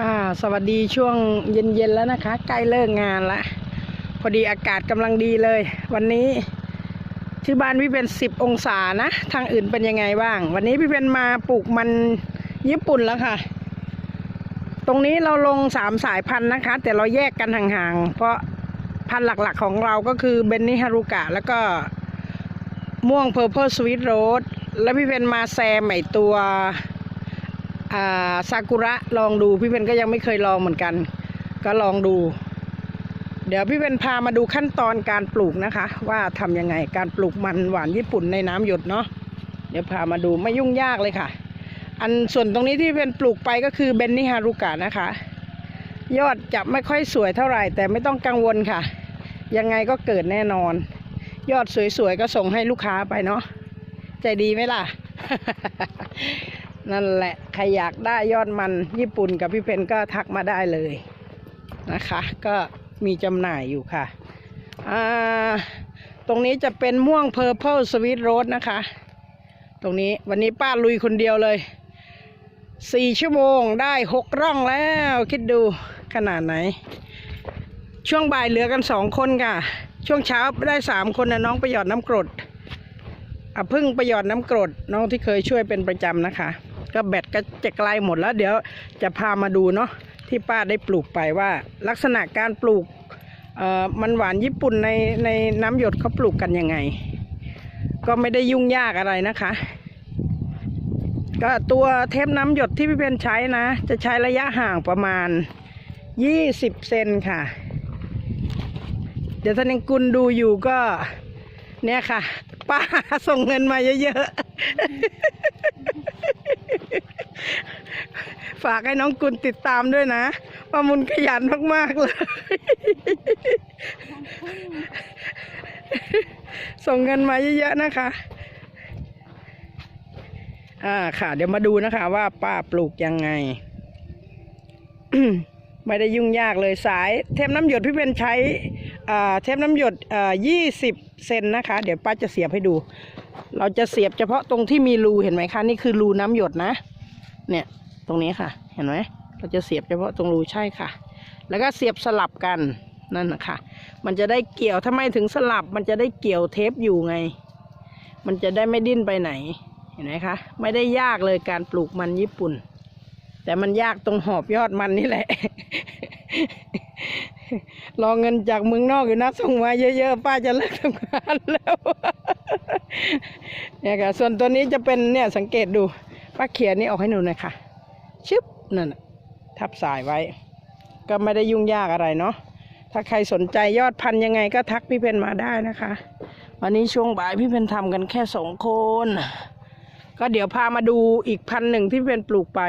ค่ะสวัสดีช่วงเย็นๆแล้วนะคะ ใกล้เลิกงานละ พอดีอากาศกำลังดีเลย วันนี้ที่บ้านพี่เป็นสิบองศานะ ทางอื่นเป็นยังไงบ้าง วันนี้พี่เป็นมาปลูกมันญี่ปุ่นแล้วค่ะ ตรงนี้เราลงสามสายพันธุ์นะคะ แต่เราแยกกันห่างๆ เพราะพันธุ์หลักๆของเราก็คือเบนนิฮารุกะ แล้วก็ม่วงเพอร์เพ e สวีทโรสแล้วพี่เป็นมาแซมไอตัว ซากุระลองดูพี่เพนก็ยังไม่เคยลองเหมือนกัน ก็ลองดู เดี๋ยวพี่เพนพามาดูขั้นตอนการปลูกนะคะ ว่าทำยังไงการปลูกมันหวานญี่ปุ่นในน้ำหยดเนาะเดี๋ยวพามาดูไม่ยุ่งยากเลยค่ะ อันส่วนตรงนี้ที่พี่เพนปลูกไปก็คือเบนนิฮารุกะนะคะ ยอดจะไม่ค่อยสวยเท่าไหร่ แต่ไม่ต้องกังวลค่ะ ยังไงก็เกิดแน่นอน ยอดสวยๆก็ส่งให้ลูกค้าไปเนาะใจดีไหมล่ะ นั่นแหละ ใครอยากได้ยอดมันญี่ปุ่นกับพี่เพนก็ทักมาได้เลยนะคะ ก็มีจำหน่ายอยู่ค่ะ อ่า ตรงนี้จะเป็นม่วง Purple Sweet Rose นะคะ ตรงนี้วันนี้ป้าลุยคนเดียวเลยสี่ชั่วโมงได้หกร่องแล้ว คิดดูขนาดไหน ช่วงบ่ายเหลือกันสองคนค่ะ ช่วงเช้าได้สามคนนะน้องประหยอดน้ำกรดอะพึ่งประหยอดน้ำกรดน้องที่เคยช่วยเป็นประจำนะคะ ก็แบตก็จะไกลหมดแล้ว เดี๋ยวจะพามาดูเนาะที่ป้าได้ปลูกไปว่าลักษณะการปลูกเอ่อมันหวานญี่ปุ่นในในน้ำหยดเขาปลูกกันยังไง ก็ไม่ได้ยุ่งยากอะไรนะคะ ก็ตัวเทปน้ำหยดที่พี่เพนใช้นะ จะใช้ระยะห่างประมาณ 20 เซนค่ะ เดี๋ยวท่านยังกุลดูอยู่ก็เนี่ยค่ะ ป้าส่งเงินมาเยอะๆ ฝากให้น้องกุลติดตามด้วยนะป้ามุนขยันมาก ๆ เลย ส่งเงินมาเยอะๆนะคะ อ่าค่ะ เดี๋ยวมาดูนะคะ ว่าป้าปลูกยังไง ไม่ได้ยุ่งยากเลยสาย เทปน้ำหยดพี่เป็นใช้อ่าเทปน้ำหยดยี่สิบเซนนะคะ เดี๋ยวป้าจะเสียบให้ดู เราจะเสียบเฉพาะตรงที่มีรูเห็นไหมคะ นี่คือรูน้ำหยดนะ เนี่ย ตรงนี้ค่ะ เห็นไหมเราจะเสียบเฉพาะตรงรูใช่ค่ะ แล้วก็เสียบสลับกันนั่นนะคะมันจะได้เกี่ยวทำไมถึงสลับ มันจะได้เกี่ยวเทปอยู่ไง มันจะได้ไม่ดิ้นไปไหน เห็นไหมคะ ไม่ได้ยากเลยการปลูกมันญี่ปุ่น แต่มันยากตรงหอบยอดมันนี่แหละ รอเงินจากเมืองนอกอยู่นะส่งมาเยอะๆ ป้าจะเลิกทำงานแล้วเนี่ยค่ะ ส่วนตัวนี้จะเป็นเนี่ยสังเกตดู ป้าเขียนนี่ออกให้หนูหน่อยค่ะ ชึบนั่นทับสายไว้ ก็ไม่ได้ยุ่งยากอะไรเนาะถ้าใครสนใจยอดพันยังไงก็ทักพี่เพนมาได้นะคะ วันนี้ช่วงบ่ายพี่เพนทำกันแค่สองคน ก็เดี๋ยวพามาดูอีกพันหนึ่งที่เพนปลูกไป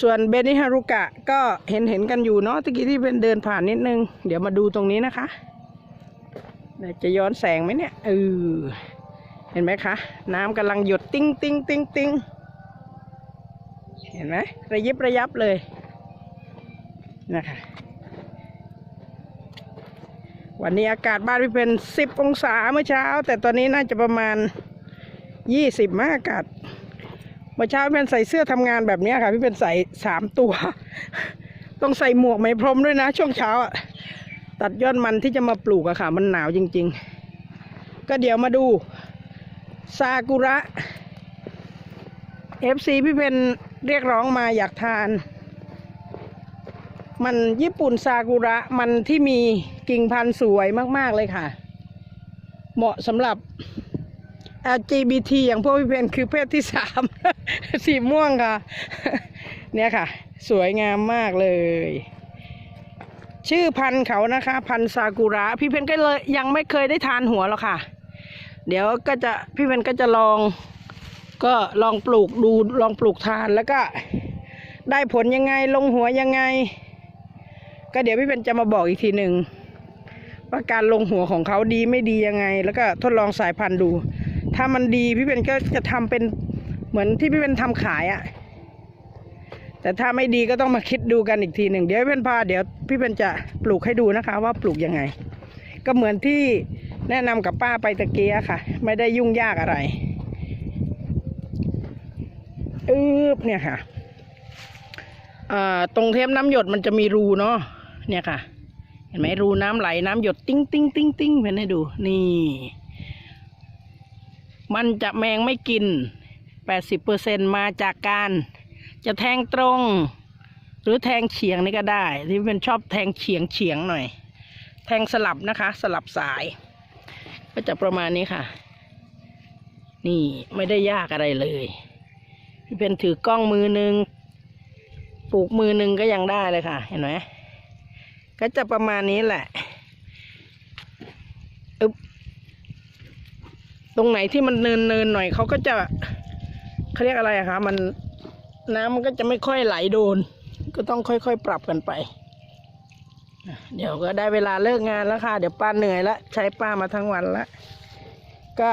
ส่วนเบนิฮารุกะก็เห็นเห็นกันอยู่เนาะตะกี้ที่เป็นเดินผ่านนิดนึง เดี๋ยวมาดูตรงนี้นะคะจะย้อนแสงไหมเนี่ยเออเห็นไหมคะ น้ำกำลังหยดติ้งติ้งติ้งติ้ง เห็นไหมระยิบระยับเลยนะคะ วันนี้อากาศบ้านพี่เป็นสิบองศาเมื่อเช้า แต่ตอนนี้น่าจะประมาณยี่สิบมากอากาศเมื่อเช้าพี่เป็นใส่เสื้อทำงานแบบนี้ค่ะ พี่เป็นใส่สามตัว ต้องใส่หมวกไหมพรมด้วยนะ ช่วงเช้าตัดยอดมันที่จะมาปลูกอะค่ะ มันหนาวจริง ๆ ก็เดี๋ยวมาดูซากุระ FC พี่เพน เรียกร้องมาอยากทาน มันญี่ปุ่นซากุระมันที่มีกิ่งพันธุ์สวยมาก ๆ เลยค่ะ เหมาะสำหรับ LGBT อย่างพวกพี่เพนคือเพศที่สาม สีม่วงค่ะ เนี่ยค่ะ สวยงามมากเลย ชื่อพันธุ์เขานะคะ พันธุ์ซากุระ พี่เพนก็เลยยังไม่เคยได้ทานหัวหรอกค่ะ เดี๋ยวก็จะพี่เพนก็จะลอง ก็ลองปลูกดูลองปลูกทานแล้วก็ได้ผลยังไงลงหัวยังไง ก็เดี๋ยวพี่เพนจะมาบอกอีกทีหนึ่งว่าการลงหัวของเขาดีไม่ดียังไง แล้วก็ทดลองสายพันธุ์ดู ถ้ามันดีพี่เพนก็จะทำเป็นเหมือนที่พี่เพนทำขายอะ่ะ แต่ถ้าไม่ดีก็ต้องมาคิดดูกันอีกทีหนึ่งเดี๋ยวพี่เพนพาเดี๋ยวพี่เพนจะปลูกให้ดูนะคะ ว่าปลูกยังไง ก็เหมือนที่แนะนำกับป้าไปตะเกียค่ะ ไม่ได้ยุ่งยากอะไรอื บเนี่ยค่ะตรงเทปน้ำหยดมันจะมีรูเนาะเนี่ยค่ะ เห็นไหมรูน้ำไหลน้ำหยดติ้งติ้งติ้งติ้งเพื่อนให้ดู นี่ มันจะแมงไม่กิน80%มาจากการจะแทงตรง หรือแทงเฉียงนี่ก็ได้ ที่เป็นชอบแทงเฉียงเฉียงหน่อย แทงสลับนะคะ สลับสาย ก็จะประมาณนี้ค่ะ นี่ไม่ได้ยากอะไรเลย พี่เป็นถือกล้องมือหนึ่งปลูกมือหนึ่งก็ยังได้เลยค่ะ เห็นไหมก็จะประมาณนี้แหละอึบตรงไหนที่มันเนินเนินๆหน่อยเขาก็จะเขาเรียกอะไรอะคะมันน้ำมันก็จะไม่ค่อยไหลโดน ก็ต้องค่อยๆปรับกันไป เดี๋ยวก็ได้เวลาเลิกงานแล้วค่ะ เดี๋ยวป้าเหนื่อยแล้วใช้ป้ามาทั้งวันแล้วก็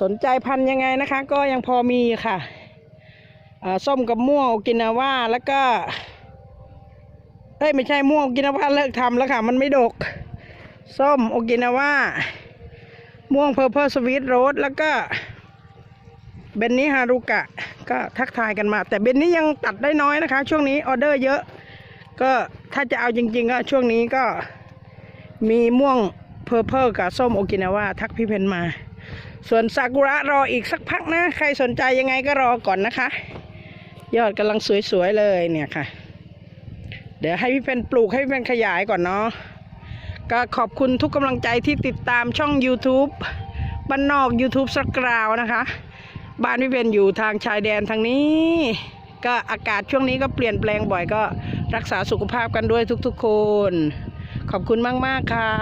สนใจพันยังไงนะคะ ก็ยังพอมีค่ะ ส้มกับม่วงโอกินาว่าแล้วก็เอ้ยไม่ใช่ม่วงโอกินาว่าเลิกทำแล้วค่ะ มันไม่ดก ส้มโอกินาว่าม่วงเพอร์เพ e สวีทโรสแล้วก็เบนนี้ฮารุกะ ก็ทักทายกันมา แต่เบนนี้ยังตัดได้น้อยนะคะ ช่วงนี้ออเดอร์เยอะ ก็ถ้าจะเอาจริงๆก็ช่วงนี้ก็มีม่วงเพอร์เพ e กับส้มโอกินาว่าทักพี่เพนมา ส่วนซากุระรออีกสักพักนะ ใครสนใจยังไงก็รอก่อนนะคะ ยอดกำลังสวยๆเลยเนี่ยค่ะ เดี๋ยวให้พี่เพนปลูกให้พี่เพนขยายก่อนเนาะก็ขอบคุณทุกกำลังใจที่ติดตามช่อง YouTube บ้านนอก YouTube สักกราวนะคะ บ้านพี่เพนอยู่ทางชายแดนทางนี้ ก็อากาศช่วงนี้ก็เปลี่ยนแปลงบ่อยก็รักษาสุขภาพกันด้วยทุกๆคน ขอบคุณมาก ๆ ค่ะ